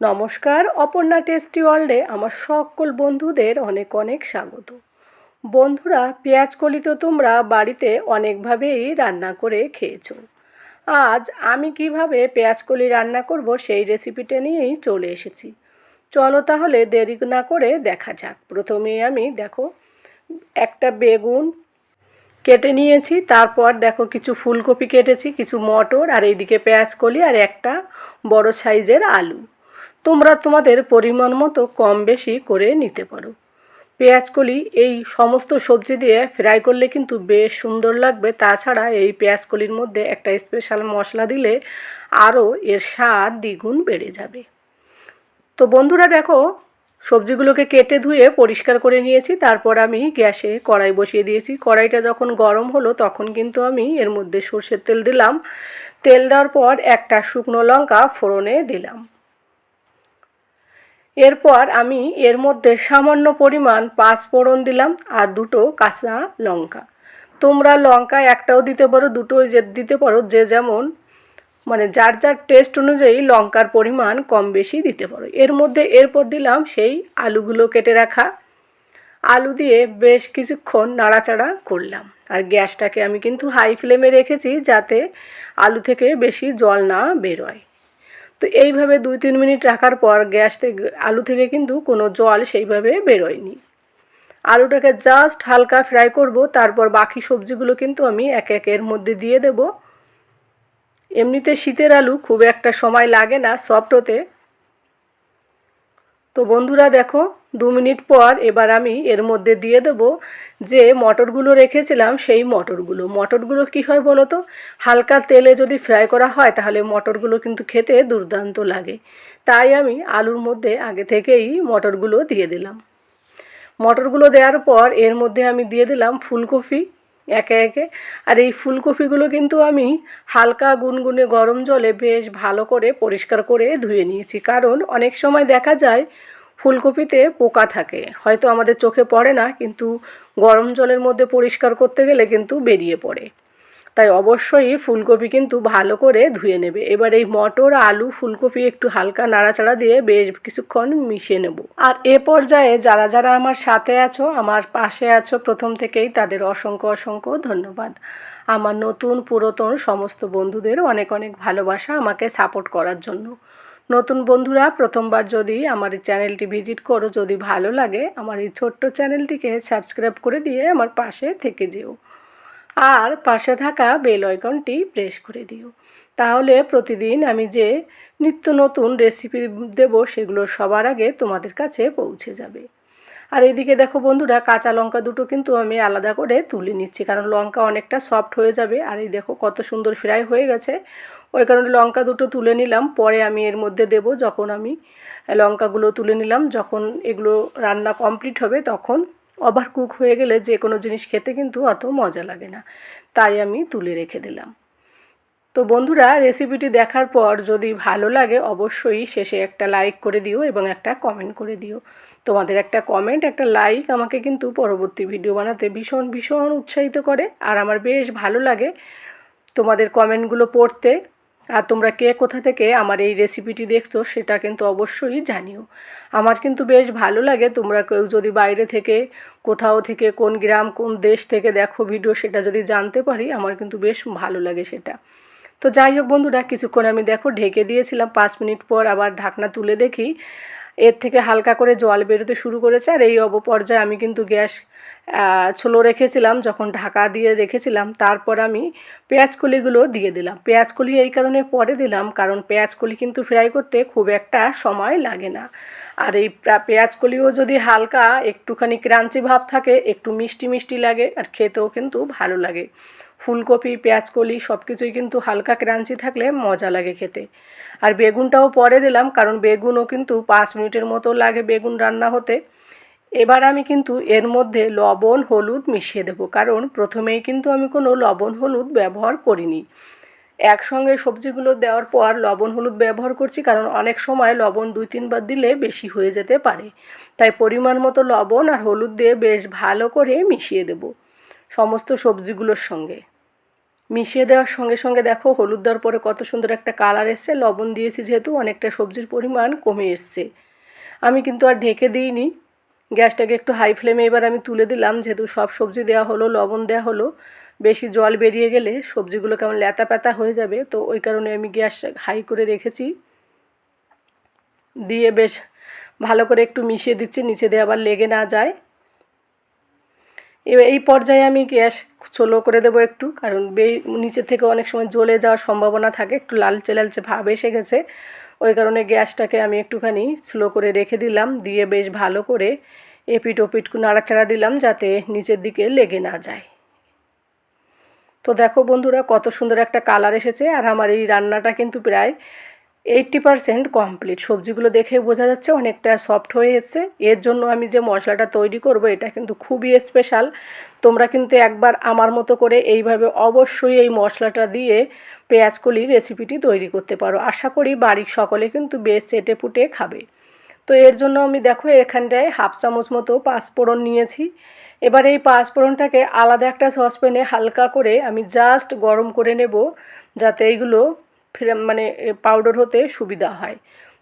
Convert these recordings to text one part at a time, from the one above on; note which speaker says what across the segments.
Speaker 1: নমস্কার, অপর্ণা টেস্টি ওয়ার্ল্ডে আমার সকল বন্ধুদের অনেক অনেক স্বাগত। বন্ধুরা পেঁয়াজ কলি তো তোমরা বাড়িতে অনেকভাবেই রান্না করে খেয়েছো। আজ আমি কীভাবে পেঁয়াজ কলি রান্না করব সেই রেসিপিটা নিয়েই চলে এসেছি। চলো তাহলে দেরি না করে দেখা যাক। প্রথমেই আমি, দেখো, একটা বেগুন কেটে নিয়েছি, তারপর দেখো কিছু ফুলকপি কেটেছি, কিছু মটর, আর এইদিকে পেঁয়াজ কলি আর একটা বড় সাইজের আলু। তোমরা তোমাদের পরিমাণ মতো কম বেশি করে নিতে পারো। পেঁয়াজ কলি এই সমস্ত সবজি দিয়ে ফ্রাই করলে কিন্তু বেশ সুন্দর লাগবে। তাছাড়া এই পেঁয়াজ কলির মধ্যে একটা স্পেশাল মশলা দিলে আরও এর স্বাদ দ্বিগুণ বেড়ে যাবে। তো বন্ধুরা দেখো, সবজিগুলোকে কেটে ধুয়ে পরিষ্কার করে নিয়েছি। তারপর আমি গ্যাসে কড়াই বসিয়ে দিয়েছি। কড়াইটা যখন গরম হলো তখন কিন্তু আমি এর মধ্যে সর্ষের তেল দিলাম। তেল দেওয়ার পর একটা শুকনো লঙ্কা ফোড়নে দিলাম। এরপর আমি এর মধ্যে সামান্য পরিমাণ পাঁচ ফোড়ন দিলাম আর দুটো কাঁচা লঙ্কা। তোমরা লঙ্কা একটাও দিতে পারো, দুটোই যে দিতে পারো, যে যেমন মানে যার যার টেস্ট অনুযায়ী লঙ্কার পরিমাণ কম বেশি দিতে পারো। এর মধ্যে এরপর দিলাম সেই আলুগুলো কেটে রাখা। আলু দিয়ে বেশ কিছুক্ষণ নাড়াচাড়া করলাম। আর গ্যাসটাকে আমি কিন্তু হাই ফ্লেমে রেখেছি যাতে আলু থেকে বেশি জল না বেরোয়। তো এইভাবে দুই তিন মিনিট রাখার পর গ্যাস থেকে, আলু থেকে কিন্তু কোনো জল সেইভাবে বেরোয়নি। আলুটাকে জাস্ট হালকা ফ্রাই করব, তারপর বাকি সবজিগুলো কিন্তু আমি এক একের মধ্যে দিয়ে দেব। এমনিতে শীতের আলু খুব একটা সময় লাগে না সফট হতে। তো বন্ধুরা দেখো, দু মিনিট পর এবার আমি এর মধ্যে দিয়ে দেব যে মটরগুলো রেখেছিলাম, সেই মটরগুলো। মটরগুলো কী হয় বলো তো? হালকা তেলে যদি ফ্রাই করা হয়, তাহলে মটরগুলো কিন্তু খেতে দুর্দান্ত লাগে। তাই আমি আলুর মধ্যে আগে থেকেই মটরগুলো দিয়ে দিলাম। মটরগুলো দেওয়ার পর এর মধ্যে আমি দিয়ে দিলাম ফুলকপি। একে একে। আর এই ফুলকপিগুলো কিন্তু আমি হালকা গুনগুনে গরম জলে বেশ ভালো করে পরিষ্কার করে ধুয়ে নিয়েছি। কারণ অনেক সময় দেখা যায় ফুলকপিতে পোকা থাকে। হয়তো আমাদের চোখে পড়ে না, কিন্তু গরম জলের মধ্যে পরিষ্কার করতে গেলে কিন্তু বেরিয়ে পড়ে। তাই অবশ্যই ফুলকপি কিন্তু ভালো করে ধুয়ে নেবে। এবার এই মটর, আলু, ফুলকপি একটু হালকা নাড়াচাড়া দিয়ে বেশ কিছুক্ষণ মিশিয়ে নেব। আর এ পর্যায়ে যারা যারা আমার সাথে আছো, আমার পাশে আছো, প্রথম থেকেই তাদের অসংখ্য অসংখ্য ধন্যবাদ। আমার নতুন, পুরাতন সমস্ত বন্ধুদের অনেক অনেক ভালোবাসা আমাকে সাপোর্ট করার জন্য। নতুন বন্ধুরা, প্রথমবার যদি আমার এই চ্যানেলটি ভিজিট করো, যদি ভালো লাগে, আমার এই ছোট্ট চ্যানেলটিকে সাবস্ক্রাইব করে দিয়ে আমার পাশে থেকে যেও। আর পাশে থাকা বেল আইকনটি প্রেস করে দিও। তাহলে প্রতিদিন আমি যে নিত্য নতুন রেসিপি দেব সেগুলো সবার আগে তোমাদের কাছে পৌঁছে যাবে। আর এদিকে দেখো বন্ধুরা, কাঁচা লঙ্কা দুটো কিন্তু আমি আলাদা করে তুলে নিচ্ছি, কারণ লঙ্কা অনেকটা সফট হয়ে যাবে। আর এই দেখো কত সুন্দর ফ্রাই হয়ে গেছে। ওই কারণে লঙ্কা দুটো তুলে নিলাম। পরে আমি এর মধ্যে দেব, যখন আমি লঙ্কাগুলো তুলে নিলাম, যখন এগুলো রান্না কমপ্লিট হবে তখন ওভার কুক হয়ে গেলে যে কোনো জিনিস খেতে কিন্তু অত মজা লাগে না। তাই আমি তুলে রেখে দিলাম। তো বন্ধুরা রেসিপিটি দেখার পর যদি ভালো লাগে অবশ্যই শেষে একটা লাইক করে দিও এবং একটা কমেন্ট করে দিও। তোমাদের একটা কমেন্ট একটা লাইক আমাকে কিন্তু পরবর্তী ভিডিও বানাতে ভীষণ ভীষণ উৎসাহিত করে। আর আমার বেশ ভালো লাগে তোমাদের কমেন্টগুলো পড়তে। আর তোমরা কে কোথা থেকে আমার এই রেসিপিটি দেখছ সেটা কিন্তু অবশ্যই জানিও। আমার কিন্তু বেশ ভালো লাগে তোমরা কেউ যদি বাইরে থেকে, কোথাও থেকে, কোন গ্রাম, কোন দেশ থেকে দেখো ভিডিও সেটা যদি জানতে পারি, আমার কিন্তু বেশ ভালো লাগে সেটা। তো যাই হোক বন্ধুরা, কিছুক্ষণ আমি দেখো ঢেকে দিয়েছিলাম, পাঁচ মিনিট পর আবার ঢাকনা তুলে দেখি। এর থেকে হালকা করে জল বেরোতে শুরু করেছে আর এই অবপর্যায়ে আমি কিন্তু গ্যাস ছোলো রেখেছিলাম, যখন ঢাকা দিয়ে রেখেছিলাম, তারপর আমি পেঁয়াজকলিগুলো দিয়ে দিলাম। পেঁয়াজকলি এই কারণে পরে দিলাম, কারণ পেঁয়াজকলি কিন্তু ফ্রাই করতে খুব একটা সময় লাগে না। আর এই পেঁয়াজকলিও যদি হালকা, একটুখানি ক্রাঞ্চি ভাব থাকে, একটু মিষ্টি মিষ্টি লাগে, আর খেতেও কিন্তু ভালো লাগে। ফুলকপি পেঁয়াজকলি সব কিছুই কিন্তু হালকা ক্রাঞ্চি থাকলে মজা লাগে খেতে। আর বেগুনটাও পরে দিলাম, কারণ বেগুনও কিন্তু পাঁচ মিনিটের মতো লাগে বেগুন রান্না হতে। এবার আমি কিন্তু এর মধ্যে লবণ, হলুদ মিশিয়ে দেবো। কারণ প্রথমেই কিন্তু আমি কোনো লবণ, হলুদ ব্যবহার করিনি। একসঙ্গে সবজিগুলো দেওয়ার পর লবণ, হলুদ ব্যবহার করছি, কারণ অনেক সময় লবণ দুই, তিনবার দিলে বেশি হয়ে যেতে পারে। তাই পরিমাণ মতো লবণ আর হলুদ দিয়ে বেশ ভালো করে মিশিয়ে দেব সমস্ত সবজিগুলোর সঙ্গে। মিশিয়ে দেওয়ার সঙ্গে সঙ্গে দেখো হলুদ দেওয়ার পরে কত সুন্দর একটা কালার এসছে। লবণ দিয়েছি যেহেতু অনেকটা সবজির পরিমাণ কমে এসছে। আমি কিন্তু আর ঢেকে দিইনি। গ্যাসটাকে একটু হাই ফ্লেমে এবার আমি তুলে দিলাম, যেহেতু সব সবজি দেওয়া হলো, লবণ দেওয়া হলো। বেশি জল বেরিয়ে গেলে সবজিগুলো কেমন ল্যাতা প্যাতা হয়ে যাবে, তো ওই কারণে আমি গ্যাস হাই করে রেখেছি। দিয়ে বেশ ভালো করে একটু মিশিয়ে দিচ্ছি, নিচে দিয়ে আবার লেগে না যায়। এবার এই পর্যায়ে আমি গ্যাস স্লো করে দেবো একটু, কারণ বে নিচে থেকে অনেক সময় জ্বলে যাওয়ার সম্ভাবনা থাকে, একটু লালচে লালচে ভাব এসে গেছে। ওই কারণে গ্যাসটাকে আমি একটুখানি স্লো করে রেখে দিলাম, দিয়ে বেশ ভালো করে এপিট ওপিট নাড়াচাড়া দিলাম যাতে নিচের দিকে লেগে না যায়। তো দেখো বন্ধুরা, কত সুন্দর একটা কালার এসেছে, আর আমার এই রান্নাটা কিন্তু প্রায় এইট্টি পারসেন্ট কমপ্লিট সবজিগুলো দেখে বোঝা যাচ্ছে অনেকটা সফট হয়ে এসছে এর জন্য আমি যে মশলাটা তৈরি করব, এটা কিন্তু খুবই স্পেশাল তোমরা কিন্তু একবার আমার মতো করে এইভাবে অবশ্যই এই মশলাটা দিয়ে পেঁয়াজকলি রেসিপিটি তৈরি করতে পারো। আশা করি বাড়ির সকলে কিন্তু বেশ চেটে পুটে খাবে। তো এর জন্য আমি দেখো এখানটায় হাফ চামচ মতো পাঁচফোড়ন নিয়েছি। এবার এই পাঁচফোড়নটাকে আলাদা একটা সসপ্যানে হালকা করে আমি জাস্ট গরম করে নেব, যাতে এইগুলো মানে পাউডার হতে সুবিধা হয়।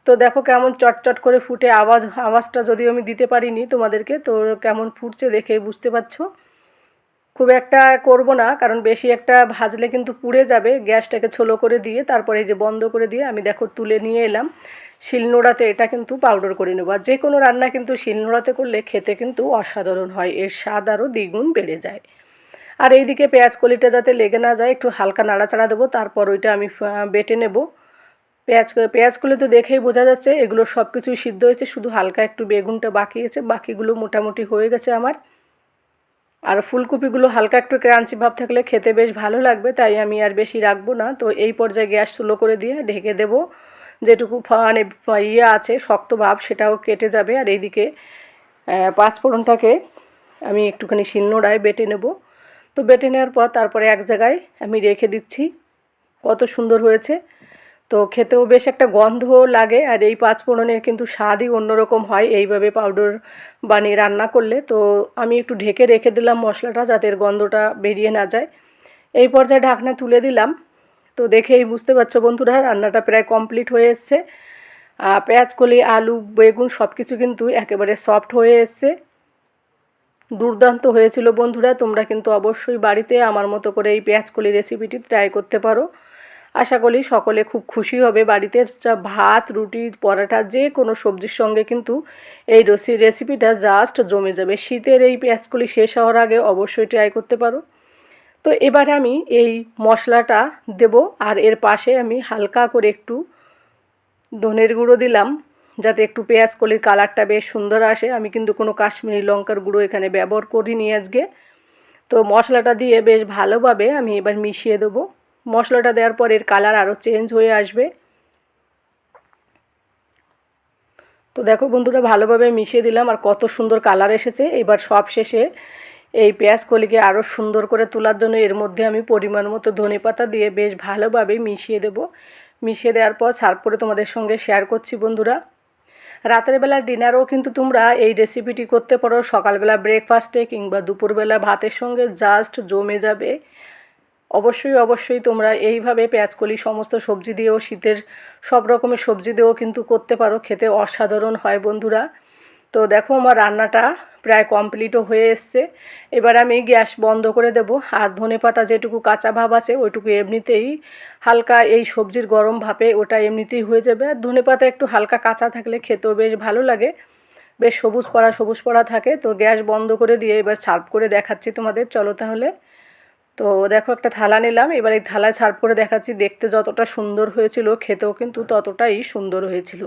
Speaker 1: তো দেখো কেমন চটচট করে ফুটে আওয়াজ, আওয়াজটা যদিও আমি দিতে পারিনি তোমাদেরকে, তো কেমন ফুটছে দেখে বুঝতে পারছ? খুব একটা করব না, কারণ বেশি একটা ভাজলে কিন্তু পুড়ে যাবে। গ্যাসটাকে ছোলো করে দিয়ে, তারপরে এই যে বন্ধ করে দিয়ে আমি দেখো তুলে নিয়ে এলাম। শিলনোড়াতে এটা কিন্তু পাউডার করে নেব। আর যে কোনো রান্না কিন্তু শিলনোড়াতে করলে খেতে কিন্তু অসাধারণ হয়। এর স্বাদ আরও দ্বিগুণ বেড়ে যায়। আর এইদিকে পেঁয়াজ কলিটা যাতে লেগে না যায়, একটু হালকা নাড়াচাড়া দেবো, তারপর ওইটা আমি বেটে নেব। পেঁয়াজ পেঁয়াজ পেঁয়াজগুলো তো দেখেই বোঝা যাচ্ছে, এগুলো সব কিছুই সিদ্ধ হয়েছে, শুধু হালকা একটু বেগুনটা বাকি আছে, বাকিগুলো মোটামুটি হয়ে গেছে আমার। আর ফুলকপিগুলো হালকা একটু ক্রাঞ্চি ভাব থাকলে খেতে বেশ ভালো লাগবে, তাই আমি আর বেশি রাখব না। তো এই পর্যায়ে গ্যাস স্লো করে দিয়ে ঢেকে দেব। যেটুকু মানে ইয়ে আছে, শক্ত ভাব, সেটাও কেটে যাবে। আর এইদিকে পাঁচফোড়নটাকে আমি একটুখানি শিলনোড়ায় বেটে নেব। তো বেটে নেওয়ার পর তারপরে এক জায়গায় আমি রেখে দিচ্ছি। কত সুন্দর হয়েছে। তো খেতেও বেশ একটা গন্ধ লাগে আর এই পাঁচ ফোড়নের কিন্তু স্বাদই অন্যরকম হয় এইভাবে পাউডার বানিয়ে রান্না করলে। তো আমি একটু ঢেকে রেখে দিলাম মশলাটা যাতে এর গন্ধটা বেরিয়ে না যায়। এই পর্যায়ে ঢাকনা তুলে দিলাম। তো দেখেই বুঝতে পারছ বন্ধুরা, রান্নাটা প্রায় কমপ্লিট হয়ে এসছে। পেঁয়াজ, কলি, আলু, বেগুন সব কিছু কিন্তু একেবারে সফট হয়ে এসছে। দুর্দান্ত হয়েছিল বন্ধুরা। তোমরা কিন্তু অবশ্যই বাড়িতে আমার মতো করে এই পেঁয়াজকলি রেসিপিটি ট্রাই করতে পারো। আশা করি সকলে খুব খুশি হবে বাড়িতে। ভাত, রুটি পরাঠা যে কোনো সবজির সঙ্গে কিন্তু এই রসি রেসিপিটা জাস্ট জমে যাবে। শীতের এই পেঁয়াজকলি শেষ হওয়ার আগে অবশ্যই ট্রাই করতে পারো। তো এবার আমি এই মশলাটা দেব আর এর পাশে আমি হালকা করে একটু ধনের গুঁড়ো দিলাম। যাতে একটু পেঁয়াজ কলির কালারটা বেশ সুন্দর আসে। আমি কিন্তু কোনো কাশ্মীরি লঙ্কার গুঁড়ো এখানে ব্যবহার করিনি আজকে। তো মশলাটা দিয়ে বেশ ভালোভাবে আমি এবার মিশিয়ে দেবো। মশলাটা দেওয়ার পর এর কালার আরও চেঞ্জ হয়ে আসবে। তো দেখো বন্ধুরা, ভালোভাবে মিশিয়ে দিলাম আর কত সুন্দর কালার এসেছে। এবার সব শেষে এই পেঁয়াজ কলিকে আরও সুন্দর করে তোলার জন্য এর মধ্যে আমি পরিমাণ মতো ধনে পাতা দিয়ে বেশ ভালোভাবে মিশিয়ে দেব। মিশিয়ে দেওয়ার পর পরে তোমাদের সঙ্গে শেয়ার করছি বন্ধুরা। রাতের বেলা ডিনারও কিন্তু তোমরা এই রেসিপিটি করতে পারো। সকালবেলা ব্রেকফাস্টে কিংবা দুপুরবেলা ভাতের সঙ্গে জাস্ট জমে যাবে। অবশ্যই অবশ্যই তোমরা এইভাবে পেঁয়াজকলি সমস্ত সবজি দিয়েও শীতের সব রকমের সবজি দিয়েও কিন্তু করতে পারো। খেতে অসাধারণ হয় বন্ধুরা। তো দেখো আমার রান্নাটা প্রায় কমপ্লিটও হয়ে এসছে। এবার আমি গ্যাস বন্ধ করে দেব। আর ধনে পাতা যেটুকু কাঁচা ভাব আছে, ওইটুকু এমনিতেই হালকা এই সবজির গরম ভাপে ওটা এমনিতেই হয়ে যাবে। আর ধনে পাতা একটু হালকা কাঁচা থাকলে খেতেও বেশ ভালো লাগে। বেশ সবুজ পড়া সবুজ পড়া থাকে। তো গ্যাস বন্ধ করে দিয়ে এবার সার্ভ করে দেখাচ্ছি তোমাদের। চলো তাহলে। তো দেখো একটা থালা নিলাম। এবার এই থালায় সার্ভ করে দেখাচ্ছি। দেখতে যতটা সুন্দর হয়েছিল, খেতেও কিন্তু ততটাই সুন্দর হয়েছিল।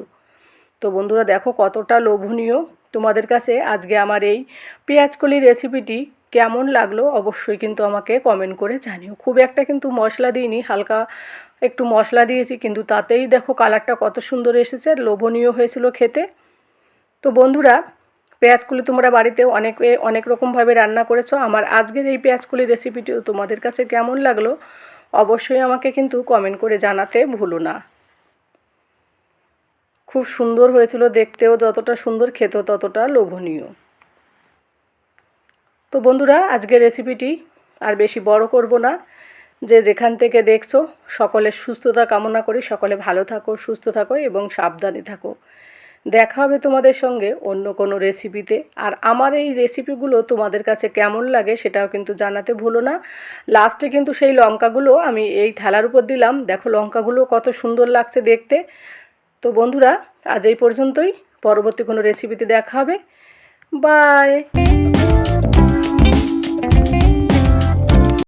Speaker 1: তো বন্ধুরা দেখো কতটা লোভনীয়। তোমাদের কাছে আজকে আমার এই পেঁয়াজকলি রেসিপিটি কেমন লাগল অবশ্যই কিন্তু আমাকে কমেন্ট করে জানিও। খুব একটা কিন্তু মশলা দিইনি, হালকা একটু মশলা দিয়েছি, কিন্তু তাতেই দেখো কালারটা কত সুন্দর এসেছে, লোভনীয় হয়েছিল খেতে। তো বন্ধুরা পেঁয়াজকুলি তোমরা বাড়িতে অনেক অনেক রকমভাবে রান্না করেছ। আমার আজকের এই পেঁয়াজকুলি রেসিপিটিও তোমাদের কাছে কেমন লাগল অবশ্যই আমাকে কিন্তু কমেন্ট করে জানাতে ভুলো না। খুব সুন্দর হয়েছিল দেখতেও, যতটা সুন্দর খেতেও ততটা লোভনীয়। তো বন্ধুরা, আজকের রেসিপিটি আর বেশি বড় করব না। যে যেখান থেকে দেখছ, সকলের সুস্থতা কামনা করি। সকলে ভালো থাকো, সুস্থ থাকো এবং সাবধানে থাকো। দেখা হবে তোমাদের সঙ্গে অন্য কোনো রেসিপিতে আর আমার এই রেসিপিগুলো তোমাদের কাছে কেমন লাগে সেটাও কিন্তু জানাতে ভুলো না। লাস্টে কিন্তু সেই লঙ্কাগুলো আমি এই থালার উপর দিলাম। দেখো লঙ্কাগুলো কত সুন্দর লাগছে দেখতে। তো বন্ধুরা আজ এই পর্যন্তই। পরবর্তী কোনো রেসিপিতে দেখা হবে। বাই